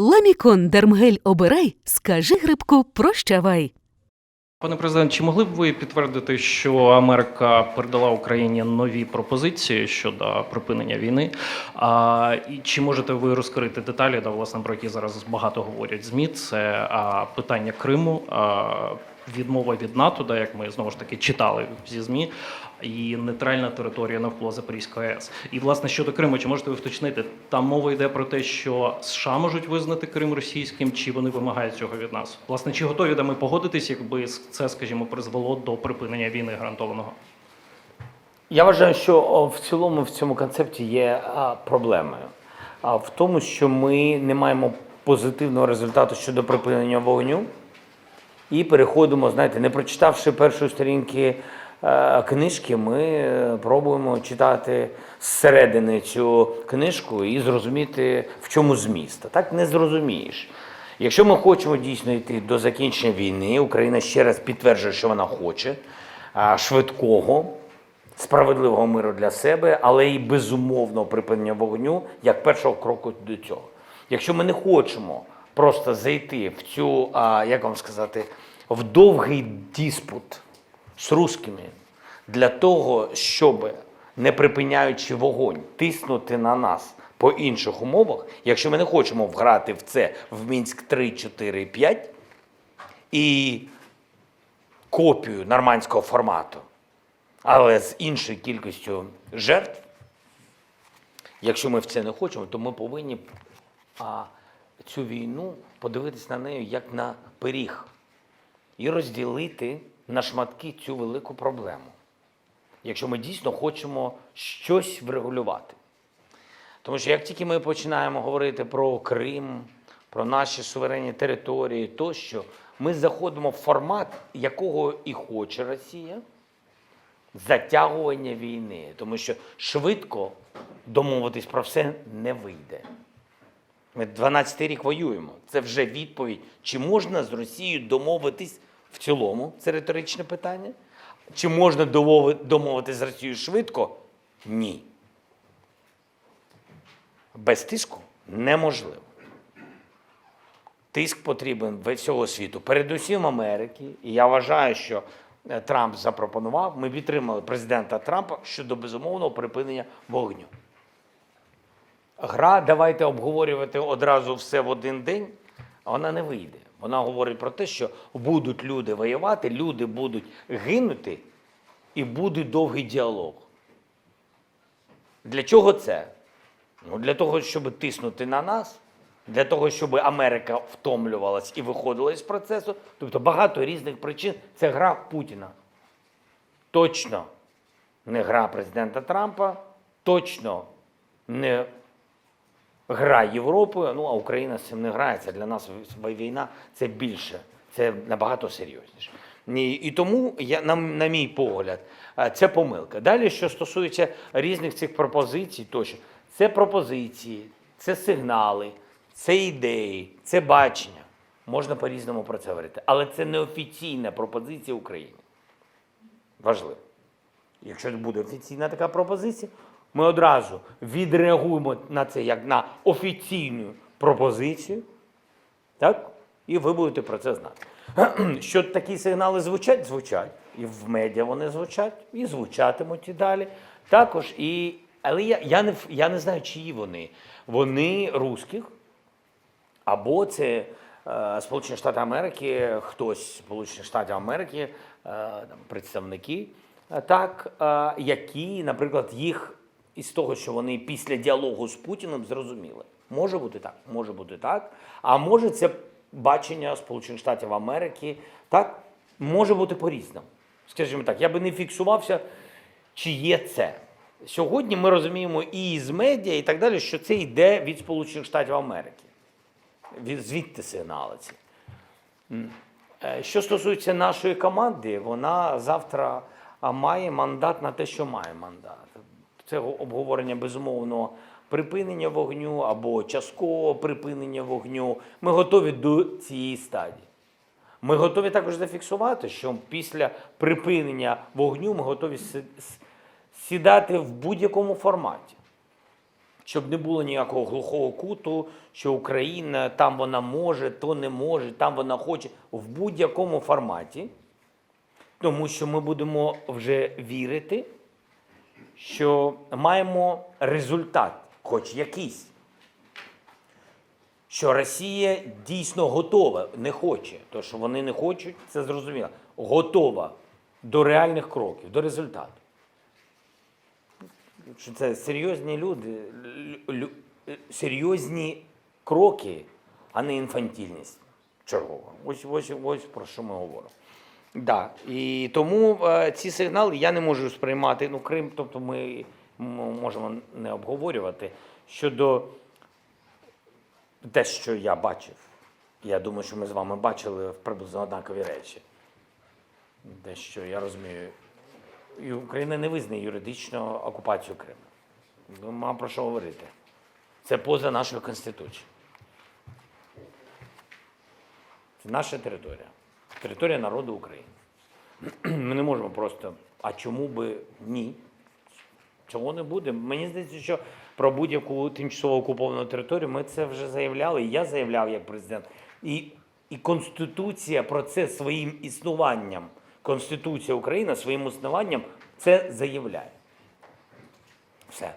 Ламікон Дермгель обирай, скажи грибку прощавай. Пане президент, чи могли б ви підтвердити, що Америка передала Україні нові пропозиції щодо припинення війни? А, і чи можете ви розкрити деталі, да, власне, про які зараз багато говорять змі? Це а, питання Криму, а, відмова від НАТО, да, як ми знову ж таки читали зі змі, і нейтральна територія навколо Запорізької АЕС. І власне щодо Криму, чи можете ви вточнити? Там мова йде про те, що США можуть визнати Крим російським, чи вони вимагають цього від нас? Власне, чи готові да ми погодитись, якби це, скажімо, призвело до припинення війни гарантованого? Я вважаю, що в цілому в цьому концепті є проблемою. А в тому, що ми не маємо позитивного результату щодо припинення вогню, і переходимо, знаєте, не прочитавши першої сторінки е, книжки, ми е, пробуємо читати зсередини цю книжку і зрозуміти, в чому зміст. Так не зрозумієш. Якщо ми хочемо дійсно йти до закінчення війни, Україна ще раз підтверджує, що вона хоче швидкого, справедливого миру для себе, але і безумовного припинення вогню як першого кроку до цього. Якщо ми не хочемо просто зайти в цю, а, як вам сказати, в довгий диспут з русскими для того, щоб не припиняючи вогонь, тиснути на нас по інших умовах, якщо ми не хочемо вграти в це в Мінськ 3, 4, 5 і копію нормандського формату, але з іншою кількістю жертв, якщо ми в це не хочемо, то ми повинні а, цю війну подивитись на неї як на пиріг і розділити на шматки цю велику проблему. Якщо ми дійсно хочемо щось врегулювати. Тому що як тільки ми починаємо говорити про Крим, про наші суверенні території тощо, ми заходимо в формат, якого і хоче Росія затягування війни. Тому що швидко домовитись про все не вийде. Ми 12 рік воюємо. Це вже відповідь, чи можна з Росією домовитись в цілому, це риторичне питання. Чи можна домови- домовитись з Росією швидко? Ні. Без тиску неможливо. Тиск потрібен від всього світу, передусім Америки. І я вважаю, що е, Трамп запропонував, ми підтримали президента Трампа щодо безумовного припинення вогню. Гра, давайте обговорювати одразу все в один день, вона не вийде. Вона говорить про те, що будуть люди воювати, люди будуть гинути, і буде довгий діалог. Для чого це? Ну, для того, щоб тиснути на нас, для того, щоб Америка втомлювалась і виходила із процесу. Тобто багато різних причин. Це гра Путіна. Точно не гра президента Трампа, точно не гра Європи. Ну, а Україна з цим не грається. Для нас війна це більше, це набагато серйозніше. І, тому, я, на, на мій погляд, це помилка. Далі, що стосується різних цих пропозицій, тощо, це пропозиції, це сигнали, це ідеї, це бачення. Можна по-різному про це говорити. Але це не офіційна пропозиція України. Важливо. Якщо буде офіційна така пропозиція, ми одразу відреагуємо на це як на офіційну пропозицію, так? І ви будете про це знати. Що такі сигнали звучать? Звучать. І в медіа вони звучать, і звучатимуть і далі. Також і. Але я, я, не, я не знаю, чиї вони. Вони русських, або це е, Сполучені Штати Америки, хтось з Сполучених Штатів Америки, е, представники, е, так, е, які, наприклад, їх із того, що вони після діалогу з Путіним зрозуміли. Може бути так, може бути так. А може це бачення Сполучених Штатів Америки, так, може бути по-різному. Скажімо так, я би не фіксувався, чи є це. Сьогодні ми розуміємо і з медіа, і так далі, що це йде від Сполучених Штатів Америки. Звідти сигнали ці. Е, Що стосується нашої команди, вона завтра має мандат на те, що має мандат. Це обговорення безумовного припинення вогню або часткового припинення вогню. Ми готові до цієї стадії. Ми готові також зафіксувати, що після припинення вогню ми готові сідати в будь-якому форматі. щоб не було ніякого глухого куту, що Україна там вона може, то не може, там вона хоче в будь-якому форматі, тому що ми будемо вже вірити, що маємо результат, хоч якийсь. Що Росія дійсно готова, не хоче. То, що вони не хочуть, це зрозуміло. Готова до реальних кроків, до результату. Що це серйозні люди, лю- лю- серйозні кроки, а не інфантільність чергова. Ось, ось, ось про що ми говоримо. Да. І тому е, ці сигнали я не можу сприймати. Ну, Крим, тобто ми можемо не обговорювати щодо те, що я бачив. Я думаю, що ми з вами бачили приблизно однакові речі. Те, що я розумію, і Україна не визнає юридично окупацію Криму. Ну, Нема про що говорити. Це поза нашою Конституцією. Це наша територія. Територія народу України. Ми не можемо просто, а чому би ні? Цього не буде. Мені здається, що про будь-яку тимчасово окуповану територію ми це вже заявляли, і я заявляв як президент. І, і Конституція про це своїм існуванням, Конституція України своїм існуванням це заявляє. Все.